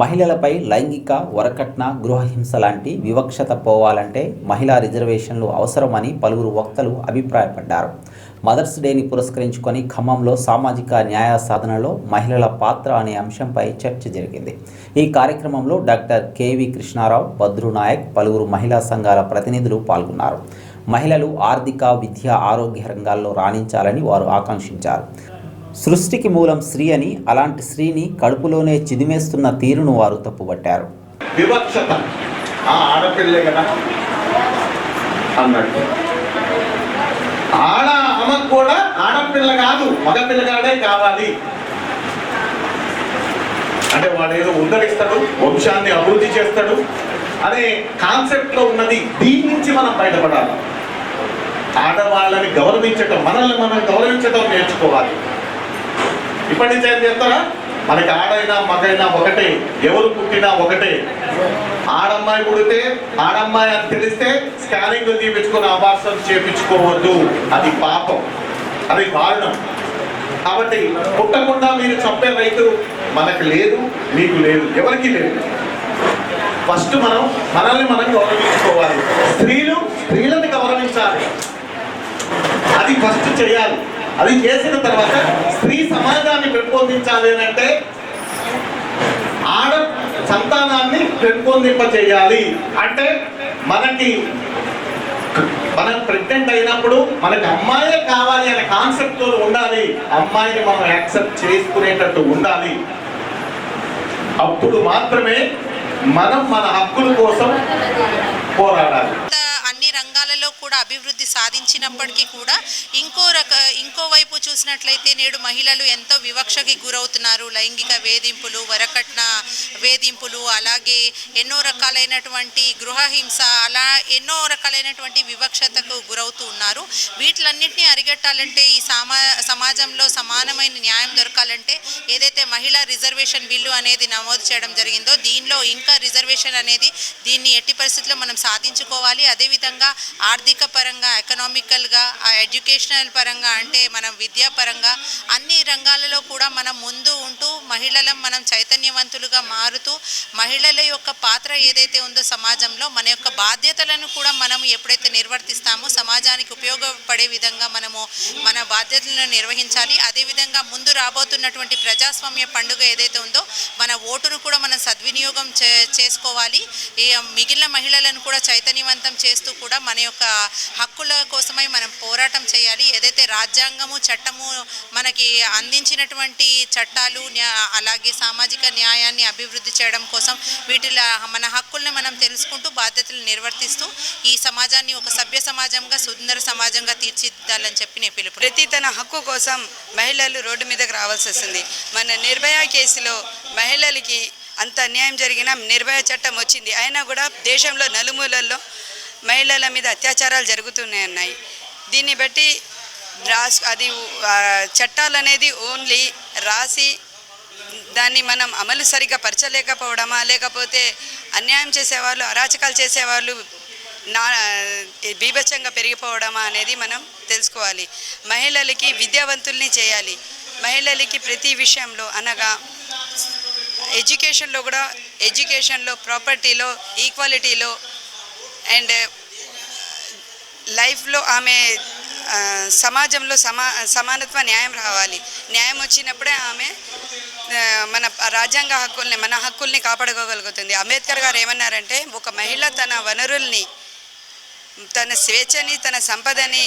మహిళలపై లైంగిక వరకట్న గృహహింస లాంటి వివక్షత పోవాలంటే మహిళా రిజర్వేషన్లు అవసరమని పలువురు వక్తలు అభిప్రాయపడ్డారు. మదర్స్ డేని పురస్కరించుకొని ఖమ్మంలో సామాజిక న్యాయ సాధనలో మహిళల పాత్ర అనే అంశంపై చర్చ జరిగింది. ఈ కార్యక్రమంలో డాక్టర్ కేవి కృష్ణారావు భద్రు నాయక్ పలువురు మహిళా సంఘాల ప్రతినిధులు పాల్గొన్నారు. మహిళలు ఆర్థిక విద్య ఆరోగ్య రంగాల్లో రాణించాలని వారు ఆకాంక్షించారు. సృష్టికి మూలం స్త్రీ అని అలాంటి స్త్రీని కడుపులోనే చిదిమేస్తున్న తీరును వారు తప్పుబట్టారు. వివక్షత. ఆ ఆడపిల్లే కదా? అన్నట్టు ఆడ అమ్మకు కూడా ఆడపిల్ల కాదు మగపిల్లగాడే కావాలి. అంటే వాడు ఏదో ఉద్ధరిస్తాడు వంశాన్ని అభివృద్ధి చేస్తాడు. అనే కాన్సెప్ట్లో ఉన్నది దీని నుంచి మనం బయటపడాలి. ఆడవాళ్ళని గౌరవించటం మనల్ని మనం గౌరవించటం నేర్చుకోవాలి. ఇప్పటి నుంచి ఏం చేస్తారా? మనకి ఆడైనా మగైనా ఒకటే ఎవరు పుట్టినా ఒకటే. ఆడమ్మాయి పుడితే ఆడమ్మాయి అని తెలిస్తే స్కానింగ్ తీపించుకుని అబార్షన్ చేపించుకోవద్దు అది పాపం. అది కారణం. కాబట్టి పుట్టకుండా మీరు చంపే రైతు మనకు లేదు మీకు లేదు ఎవరికి లేదు. ఫస్ట్ మనం మనల్ని మనం గౌరవించుకోవాలి. స్త్రీలు స్త్రీలను గౌరవించాలి. అది ఫస్ట్ చేయాలి. అది చేసిన తర్వాత స్త్రీ సమాజాన్ని పెంపొందించాలి అని అంటే ఆడ సంతానాన్ని పెంపొందింప చేయాలి అంటే మనకి మనం ప్రెగ్నెంట్ అయినప్పుడు మనకి అమ్మాయే కావాలి అనే కాన్సెప్ట్ ఉండాలి. అమ్మాయిని మనం యాక్సెప్ట్ చేసుకునేటట్టు ఉండాలి. అప్పుడు మాత్రమే మనం మన హక్కుల కోసం పోరాడాలి. అన్ని రంగాలలో కూడా అభివృద్ధి సాధించినప్పటికీ కూడా ఇంకో రక ఇంకో వైపు చూసినట్లయితే నేడు మహిళలు ఎంతో వివక్షకి గురవుతున్నారు. లైంగిక వేధింపులు వరకట్న వేధింపులు అలాగే ఎన్నో రకాలైనటువంటి గృహహింస అలా ఎన్నో రకాలైనటువంటి వివక్షతకు గురవుతూ ఉన్నారు. వీటిలన్నింటినీ అరిగట్టాలంటే ఈ సమా సమాజంలో సమానమైన న్యాయం దొరకాలంటే ఏదైతే మహిళా రిజర్వేషన్ బిల్లు అనేది నమోదు చేయడం జరిగిందో దీనిలో ఇంకా రిజర్వేషన్ అనేది దీన్ని ఎట్టి పరిస్థితుల్లో మనం సాధించుకోవాలి. అదేవిధంగా ఆర్థిక పరంగా ఎకనామికల్గా ఎడ్యుకేషనల్ పరంగా అంటే మనం విద్యాపరంగా అన్ని రంగాలలో కూడా మనం ముందు ఉంటూ మహిళలం మనం చైతన్యవంతులుగా మారుతూ మహిళల యొక్క పాత్ర ఏదైతే ఉందో సమాజంలో మన యొక్క బాధ్యతలను కూడా మనం ఎప్పుడైతే నిర్వర్తిస్తామో సమాజానికి ఉపయోగపడే విధంగా మనము మన బాధ్యతలను నిర్వహించాలి. అదేవిధంగా ముందు రాబోతున్నటువంటి ప్రజాస్వామ్య పండుగ ఏదైతే ఉందో మన ఓటును కూడా మనం సద్వినియోగం చే చేసుకోవాలి. మిగిలిన మహిళలను కూడా చైతన్యవంతం చేస్తూ కూడా మన యొక్క హక్కుల కోసమై మనం పోరాటం చేయాలి. ఏదైతే రాజ్యాంగము చట్టము మనకి అందించినటువంటి చట్టాలు అలాగే సామాజిక న్యాయాన్ని అభివృద్ధి చేయడం కోసం వీటిలో మన హక్కుల్ని మనం తెలుసుకుంటూ బాధ్యతలు నిర్వర్తిస్తూ ఈ సమాజాన్ని ఒక సభ్య సమాజంగా సుందర సమాజంగా తీర్చిదిద్దాలని చెప్పి నేను పిలుపు ప్రతి తన హక్కు కోసం మహిళలు రోడ్డు మీదకి రావాల్సి వస్తుంది. మన నిర్భయ కేసులో మహిళలకి అంత అన్యాయం జరిగిన నిర్భయ చట్టం వచ్చింది. అయినా కూడా దేశంలో నలుమూలల్లో మహిళల మీద అత్యాచారాలు జరుగుతూనే ఉన్నాయి దీన్ని బట్టి రాస్ అది చట్టాలు అనేది ఓన్లీ రాసి దాన్ని మనం అమలు సరిగా పరచలేకపోవడమా లేకపోతే అన్యాయం చేసేవాళ్ళు అరాచకాలు చేసేవాళ్ళు నా బీభత్సంగా పెరిగిపోవడమా అనేది మనం తెలుసుకోవాలి. మహిళలకి విద్యావంతుల్ని చేయాలి. మహిళలకి ప్రతి విషయంలో అనగా ఎడ్యుకేషన్లో కూడా ఎడ్యుకేషన్లో ప్రాపర్టీలో ఈక్వాలిటీలో అండ్ లైఫ్లో ఆమె సమాజంలో సమా సమానత్వ న్యాయం రావాలి. న్యాయం వచ్చినప్పుడే ఆమె మన రాజ్యాంగ హక్కుల్ని మన హక్కుల్ని కాపాడుకోగలుగుతుంది. అంబేద్కర్ గారు ఏమన్నారంటే ఒక మహిళ తన వనరుల్ని తన స్వేచ్ఛని తన సంపదని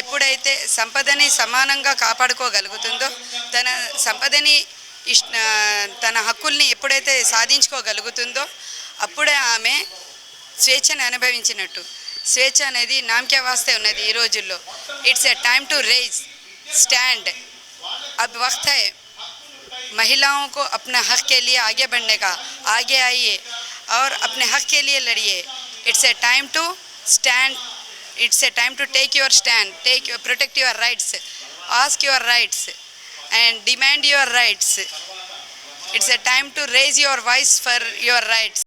ఎప్పుడైతే సంపదని సమానంగా కాపాడుకోగలుగుతుందో తన సంపదని ఇష్ట తన హక్కుల్ని ఎప్పుడైతే సాధించుకోగలుగుతుందో అప్పుడే ఆమె స్వేచ్ఛని అనుభవించినట్టు స్వేచ్ఛ అనేది నామకే వాస్తే ఉన్నది ఈ రోజుల్లో it's a time to raise stand अब वक्त है महिलाओं को अपने हक के लिए आगे बढ़ने का आगे आइए और अपने हक के लिए लड़िए it's a time to stand it's a time to take your stand take protect your rights ask your rights and demand your rights. It's a time to raise your voice for your rights.